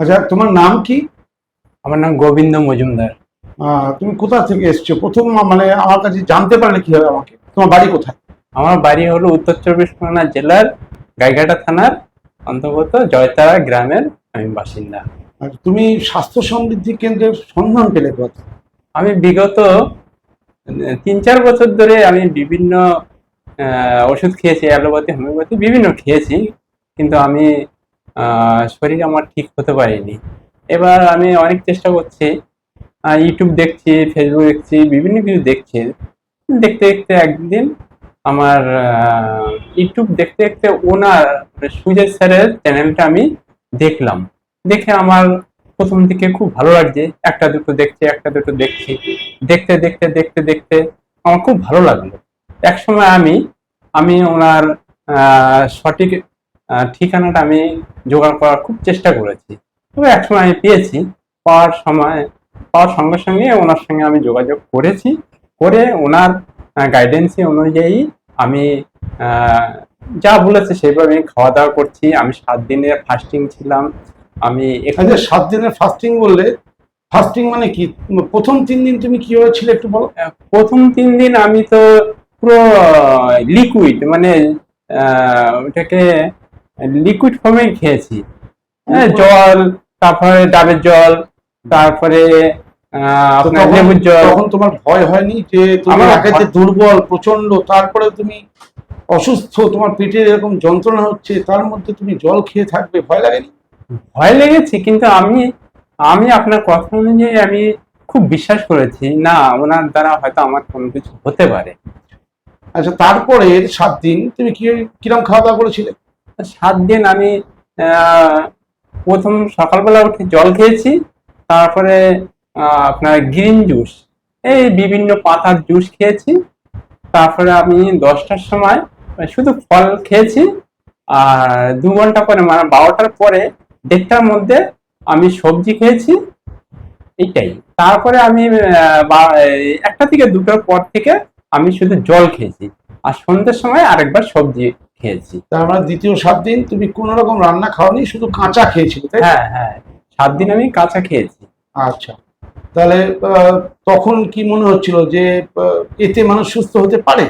আচ্ছা তোমার নাম কি? আমার নাম গোবিন্দ মজুমদার। তুমি কোথা থেকে এসছো? প্রথম মানে আমার কাছে জানতে পারলে কি হবে আমাকে। তোমার বাড়ি কোথায়? আমার বাড়ি হলো উত্তর চব্বিশ পরগনা জেলার গাইঘাটা থানার অন্তর্গত জয়তারা গ্রামের আমি বাসিন্দা। আর তুমি স্বাস্থ্য সমৃদ্ধি কেন্দ্রের সন্ধান পেলে কোথায় আমি বিগত তিন চার বছর ধরে আমি বিভিন্ন ওষুধ খেয়েছি অ্যালোপ্যাথি হোমিওপ্যাথি বিভিন্ন খেয়েছি। কিন্তু আমি শরীর আমার ঠিক হতে পারেনি। এবার আমি অনেক চেষ্টা করছি ইউটিউব দেখছি ফেসবুক দেখছি, বিভিন্ন কিছু দেখছি। দেখতে দেখতে একদিন আমার ইউটিউব দেখতে দেখতে ওনার সুজয় স্যারের চ্যানেলটা আমি দেখলাম। দেখে আমার প্রথম দিকে খুব ভালো লাগছে, একটা দুটো দেখছি, একটা দুটো দেখছি। দেখতে দেখতে দেখতে দেখতে আমার খুব ভালো লাগল। এক সময় আমি আমি ওনার সঠিক ঠিকানাটা আমি জোগাড় করার খুব চেষ্টা করেছি। তবে এক সময় আমি পেয়েছি পাওয়ার সময় পাওয়ার সঙ্গে সঙ্গে ওনার সঙ্গে আমি যোগাযোগ করেছি করে ওনার গাইডেন্সি অনুযায়ী আমি যা বলেছে আমি খাওয়া দাওয়া করছি। আমি সাত দিনের ফাস্টিং ছিলাম। আমি এখানে আচ্ছা সাত দিনের ফাস্টিং বললে ফাস্টিং মানে কি? প্রথম তিন দিন তুমি কীভাবে ছিলে একটু বলো? প্রথম তিন দিন আমি তো পুরো লিকুইড মানে ওটাকে লিকুইড ফর্মে খেয়েছি। হ্যাঁ, জল তারপরে ডাবের জল তারপরে আপনার লেবুর জল। তখন তোমার ভয় হয়নি যে তুমি আমার একে যে দুর্বল প্রচণ্ড তারপরে তুমি অসুস্থ তোমার পেটে এরকম যন্ত্রণা হচ্ছে তার মধ্যে তুমি জল খেয়ে থাকবে ভয় লাগেনি? ভয় লেগেছে কিন্তু আমি আমি আপনার কথা অনুযায়ী আমি খুব বিশ্বাস করেছি না ওনার দ্বারা হয়তো আমার কোনো কিছু হতে পারে। আচ্ছা তারপরে সাত দিন তুমি কি কিরম খাওয়া দাওয়া করেছিলে? সাত দিন আমি প্রথম সকালবেলা উঠে জল খেয়েছি, তারপরে আপনার গ্রিন জুস এই বিভিন্ন পাতার জুস খেয়েছি, তারপরে আমি দশটার সময় শুধু ফল খেয়েছি, আর দু ঘণ্টা পরে মানে বারোটার পরে, দেড়টার মধ্যে আমি সবজি খেয়েছি, এইটাই। তারপরে আমি একটা থেকে দুটোর পর থেকে আমি শুধু জল খেয়েছি, আর সন্ধ্যের সময় আরেকবার সবজি খেয়েছি। তার মানে দ্বিতীয় সাত দিন তুমি কোনো রকম রান্না খাওনি শুধু কাঁচা খেয়েছিলে তাই হ্যাঁ হ্যাঁ। সাত দিন আমি কাঁচা খেয়েছি। আচ্ছা। তাহলে তখন কি মনে হচ্ছিল যে এতে মানুষ সুস্থ হতে পারে?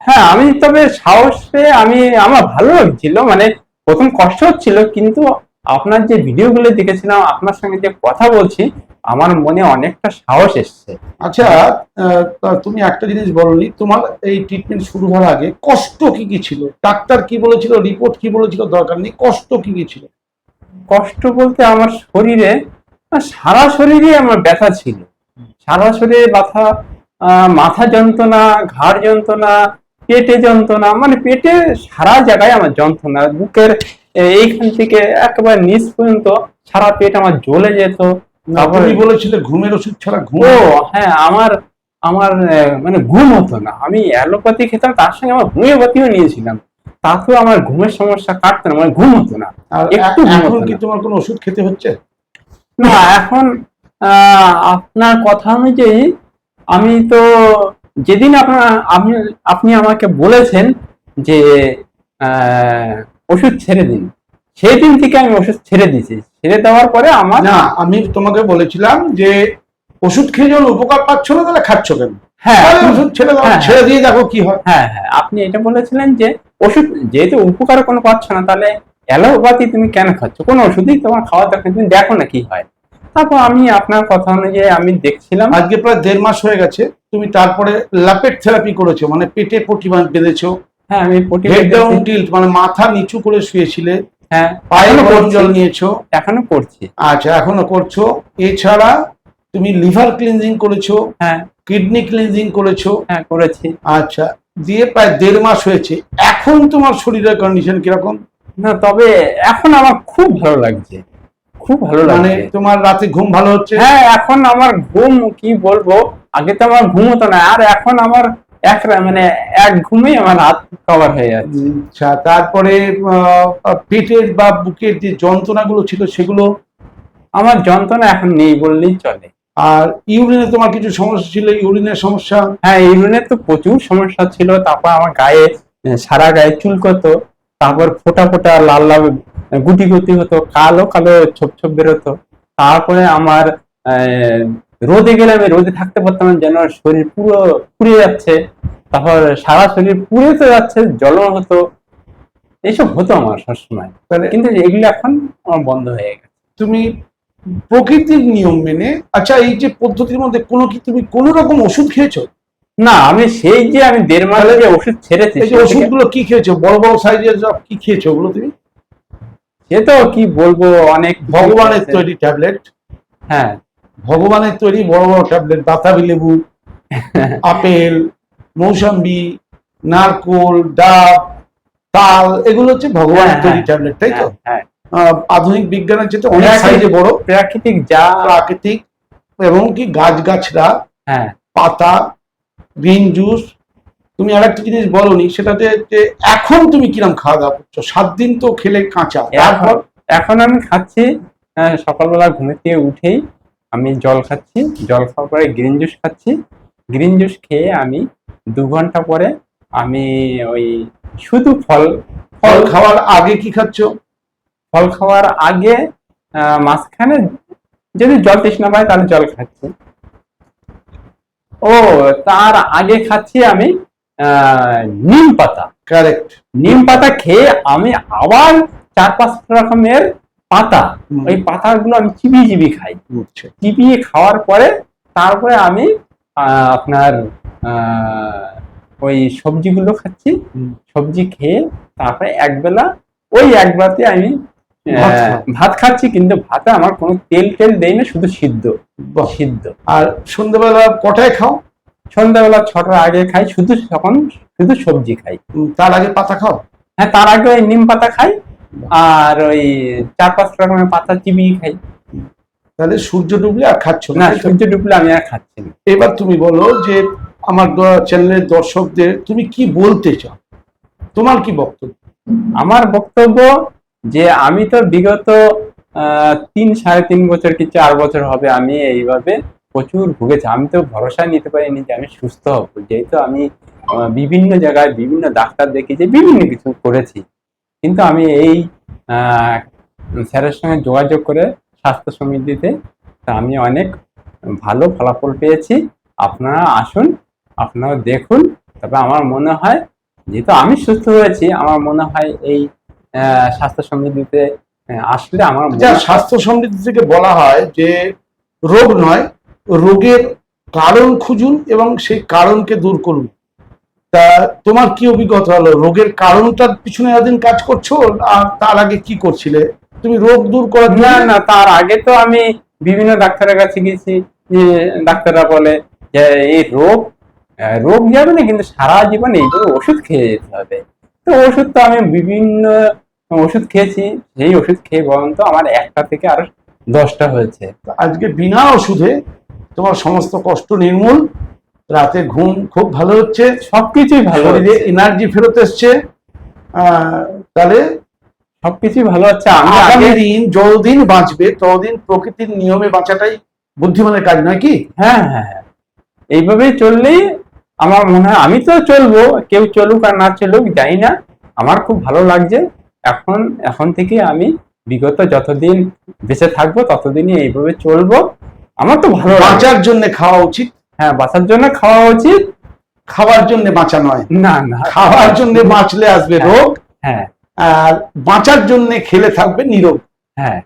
হ্যাঁ আমি তবে সাহস পেয়ে আমি আমার ভালো লাগছিল মানে প্রথম কষ্ট হচ্ছিল কিন্তু আপনার যে ভিডিওগুলো দেখেছিলাম আপনার সঙ্গে যে কথা বলছি আমার মনে অনেকটা সাহস এসছে। আচ্ছা তুমি একটা জিনিস বলনি তোমার এই ট্রিটমেন্ট শুরু হওয়ার আগে কষ্ট কি কি ছিল? ডাক্তার কি বলেছিল রিপোর্ট কি বলেছিল দরকার নেই কষ্ট কি কি ছিল? কষ্ট বলতে আমার শরীরে সারা শরীরে আমার ব্যথা ছিল। সারা শরীরে ব্যথা মাথা যন্ত্রণা ঘাড় যন্ত্রণা পেটে যন্ত্রণা মানে পেটে সারা জায়গায় আমার যন্ত্রণা বুকের এইখান থেকে একেবারে নিচ পর্যন্ত সারা পেট আমার জ্বলে যেত। না, তারপরে তুমি বলেছিলে ঘুমের ওষুধ ছাড়া ঘুম হ্যাঁ আমার আমার মানে ঘুম হতো না। আমি অ্যালোপ্যাথি খেতাম তার সঙ্গে আমার হোমিওপ্যাথিও নিয়েছিলাম। তাতেও আমার ঘুমের সমস্যা কাটতো না মানে ঘুম হতো না। একটু এখন কি তোমার কোনো ওষুধ খেতে হচ্ছে? না এখন আহ, আপনার কথা অনুযায়ী আমি তো যেদিন আপনার আপনি আপনি আমাকে বলেছেন যে আহ, ওষুধ ছেড়ে দিন। সেই দিন থেকে আমি ওষুধ ছেড়ে দিয়েছি। ছেড়ে দেওয়ার পরে আমার না আমি তোমাকে বলেছিলাম যে ওষুধ খেয়ে যখন উপকার পাচ্ছ না তাহলে খাচ্ছ কেন? হ্যাঁ ওষুধ ছেড়ে দাও হ্যাঁ, ছেড়ে দিয়ে দেখো কি হয়। হ্যাঁ হ্যাঁ আপনি এটা বলেছিলেন যে ওষুধ যেহেতু উপকার কোনো পাচ্ছ না তাহলে অ্যালোপ্যাথি তুমি কেন খাচ্ছ? কোনো ওষুধই তোমার খাওয়া দরকার তুমি দেখো না কি হয়। তারপর আমি আপনার কথা অনুযায়ী আমি দেখছিলাম আজকে প্রায় দেড় মাস হয়ে গেছে তুমি তারপরে লাপেট থেরাপি করেছ মানে পেটে পটি বাঁধ বেঁধেছো। হ্যাঁ আমি পটি হেড ডাউন টিল্ট মানে মাথা নিচু করে শুয়েছিলে। হ্যাঁ এখনও করছি। জল নিয়েছো এখনও করছি। আচ্ছা এখনও করছ? এছাড়া তুমি লিভার ক্লিনজিং করেছ হ্যাঁ। কিডনি ক্লিনজিং করেছ? হ্যাঁ করেছি। আচ্ছা দিয়ে প্রায় দেড় মাস হয়েছে। এখন তোমার শরীরের কন্ডিশন কীরকম? না তবে এখন আমার খুব ভালো লাগছে। খুব ভালো মানে তোমার রাতে ঘুম ভালো হচ্ছে? হ্যাঁ এখন আমার ঘুম কি বলব? আগে তো আমার ঘুম হতো না আর এখন আমার এক মানে এক ঘুমেই আমার হাত কভার হয়ে যাচ্ছে। আচ্ছা তারপরে পেটের বা বুকের যে যন্ত্রণাগুলো ছিল সেগুলো? আমার যন্ত্রণা এখন নেই বললেই চলে। আর ইউরিনে তোমার কিছু সমস্যা ছিল? ইউরিনের সমস্যা? হ্যাঁ ইউরিনের তো প্রচুর সমস্যা ছিল। তারপর আমার গায়ে সারা গায়ে চুলকতো তারপর ফোটা ফোটা লাল লাল গুটি গুটি হতো। কালো কালো ছোপ ছোপ বেরোতো। তারপরে আমার রোদে গেলে আমি রোদে থাকতে পারতাম না, যেন শরীর পুরো পুড়ে যাচ্ছে। তারপর সারা শরীর পুড়ে তো যাচ্ছে জ্বলন হতো। এইসব হতো আমার সবসময়। তাহলে কিন্তু এগুলো এখন আমার বন্ধ হয়ে গেছে। তুমি প্রকৃতির নিয়ম মেনে আচ্ছা এই যে পদ্ধতির মধ্যে কোনো কি তুমি কোনো রকম ওষুধ খেয়েছো? না আমি সেই যে আমি দেড় মাস যে ওষুধ ছেড়েছি এই ওষুধগুলো কি খেয়েছো? বড় বড় সাইজের সব কি খেয়েছো ওগুলো তুমি? সে তো কি বলব অনেক ভগবানের তৈরি ট্যাবলেট। হ্যাঁ। ভগবানের তৈরি বড় বড় ট্যাবলেট বাতাবি লেবু আপেল মৌসম্বি নারকোল ডাব তাল এগুলো হচ্ছে ভগবানের হ্যাঁ, তৈরি হ্যাঁ। ট্যাবলেট তাই তো? হ্যাঁ, আধুনিক বিজ্ঞানের যেটা অনেক সাইজে বড়। প্রাকৃতিক যা প্রাকৃতিক এবং কি গাছ গাছরা হ্যাঁ। পাতা গ্রিন জুস তুমি আর একটা জিনিস বলনি সেটাতে যে এখন তুমি কিরম খাওয়া দাওয়া করছ? সাত দিন তো খেলে কাঁচা তারপর? এখন এখন আমি খাচ্ছি সকালবেলা ঘুমে থেকে উঠেই আমি জল খাচ্ছি জল খাওয়ার পরে গ্রিন জুস খাচ্ছি। গ্রিন জুস খেয়ে আমি দু ঘণ্টা পরে আমি ওই শুধু ফল ফল খাওয়ার আগে কি খাচ্ছ? ফল খাওয়ার আগে মাঝখানে যদি জল তৃষ্ণা পায় তাহলে জল খাচ্ছি। ও তার আগে খাচ্ছি আমি আহ, নিম পাতা। কারেক্ট নিম পাতা খেয়ে আমি আবার চার পাঁচ রকমের পাতা। ওই পাতাগুলো আমি চিবিয়ে চিবিয়ে খাই। বুঝছে। চিবিয়ে খাওয়ার পরে তারপরে আমি আপনার ওই সবজিগুলো খাচ্ছি। সবজি খেয়ে তারপরে একবেলা ওই একবেলাতে আমি ভাত খাচ্ছি কিন্তু ভাতে আমার কোনো তেল টেল দেই না শুধু সিদ্ধ। সিদ্ধ। আর সন্ধ্যেবেলা কটায় খাও? সন্ধ্যাবেলা ছটার আগে খাই শুধু তখন শুধু সবজি খাই। তার আগে পাতা খাও? হ্যাঁ তার আগে ওই নিম পাতা খাই আর ওই চার পাঁচ রকমের পাতা চিবিয়ে খাই। তাহলে সূর্য ডুবলে আর খাচ্ছ না? সূর্য ডুবলে আমি আর খাচ্ছি না। এবার তুমি বলো যে আমার চ্যানেলের দর্শকদের তুমি কি বলতে চাও? তোমার কি বক্তব্য? আমার বক্তব্য যে আমি তো বিগত তিন সাড়ে তিন বছর কি চার বছর হবে আমি এইভাবে প্রচুর ভুগেছি। আমি তো ভরসা নিতে পারিনি যে আমি সুস্থ হব। যেহেতু আমি বিভিন্ন জায়গায় বিভিন্ন ডাক্তার দেখিয়েছি বিভিন্ন কিছু করেছি। কিন্তু আমি এই স্যারের সঙ্গে যোগাযোগ করে স্বাস্থ্য সমিতিতে তা আমি অনেক ভালো ফলাফল পেয়েছি। আপনারা আসুন আপনারা দেখুন। তবে আমার মনে হয় যেহেতু আমি সুস্থ হয়েছি আমার মনে হয় এই স্বাস্থ্য সমিতিতে আসলে আমার যা স্বাস্থ্য সমৃদ্ধি থেকে বলা হয় যে রোগ নয় রোগের কারণ খুঁজুন এবং সেই কারণকে দূর করুন। তা তোমার কি অভিজ্ঞতা হলো? রোগের কারণটার পিছনে এতদিন কাজ করছ আর তার আগে কি করছিলে? তুমি রোগ দূর করার না জন্য না তার আগে তো আমি বিভিন্ন ডাক্তারের কাছে গেছি ডাক্তাররা বলে যে এই রোগ রোগ যাবে না কিন্তু সারা জীবন এইভাবে ওষুধ খেয়ে যেতে হবে। তো ওষুধ তো আমি বিভিন্ন ওষুধ খেয়েছি সেই ওষুধ খেয়ে বরং তো আমার একটা থেকে আরও দশটা হয়েছে। আজকে বিনা ওষুধে তোমার সমস্ত কষ্ট নির্মূল। রাতে ঘুম খুব ভালো হচ্ছে। সবকিছুই ভালো শরীরে এনার্জি ফেরত এসছে। আহ, তাহলে সবকিছুই ভালো হচ্ছে আগামী দিন যতদিন বাঁচবে ততদিন প্রকৃতির নিয়মে বাঁচাটাই বুদ্ধিমানের কাজ নয় কি? হ্যাঁ হ্যাঁ হ্যাঁ। এইভাবেই চললেই আমার মনে হয় আমি তো চলবো কেউ চলুক আর না চলুক জানি না। আমার খুব ভালো লাগছে। এখন এখন থেকে আমি বিগত যতদিন বেঁচে থাকব ততদিনই এইভাবে চলবো। আমার তো ভালো বাঁচার জন্য খাওয়া উচিত। হ্যাঁ বাঁচার জন্য খাওয়া উচিত খাওয়ার জন্য বাঁচা নয় না না খাওয়ার জন্য বাঁচলে আসবে হ্যাঁ। রোগ হ্যাঁ আর বাঁচার জন্য খেলে থাকবে নিরোগ হ্যাঁ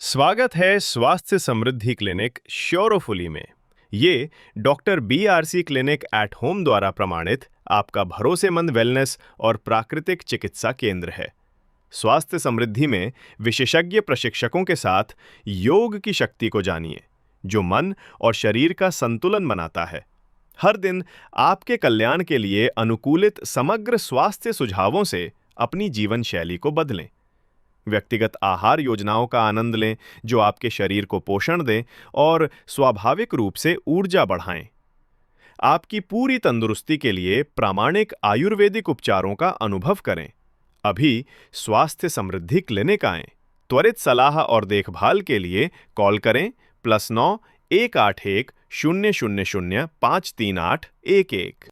स्वागत है स्वास्थ्य समृद्धि क्लिनिक श्योरोफुली में ये doctor B R C clinic at home द्वारा प्रमाणित आपका भरोसेमंद वेलनेस और प्राकृतिक चिकित्सा केंद्र है स्वास्थ्य समृद्धि में विशेषज्ञ प्रशिक्षकों के साथ योग की शक्ति को जानिए, जो मन और शरीर का संतुलन बनाता है। हर दिन आपके कल्याण के लिए अनुकूलित समग्र स्वास्थ्य सुझावों से अपनी जीवन शैली को बदलें। व्यक्तिगत आहार योजनाओं का आनंद लें, जो आपके शरीर को पोषण दें और स्वाभाविक रूप से ऊर्जा बढ़ाएँ। आपकी पूरी तंदुरुस्ती के लिए प्रामाणिक आयुर्वेदिक उपचारों का अनुभव करें। अभी स्वास्थ्य समृद्धि क्लिनिक आए। त्वरित सलाह और देखभाल के लिए कॉल करें प्लस नौ एक आठ एक शून्य शून्य शून्य पाँच तीन आठ एक एक।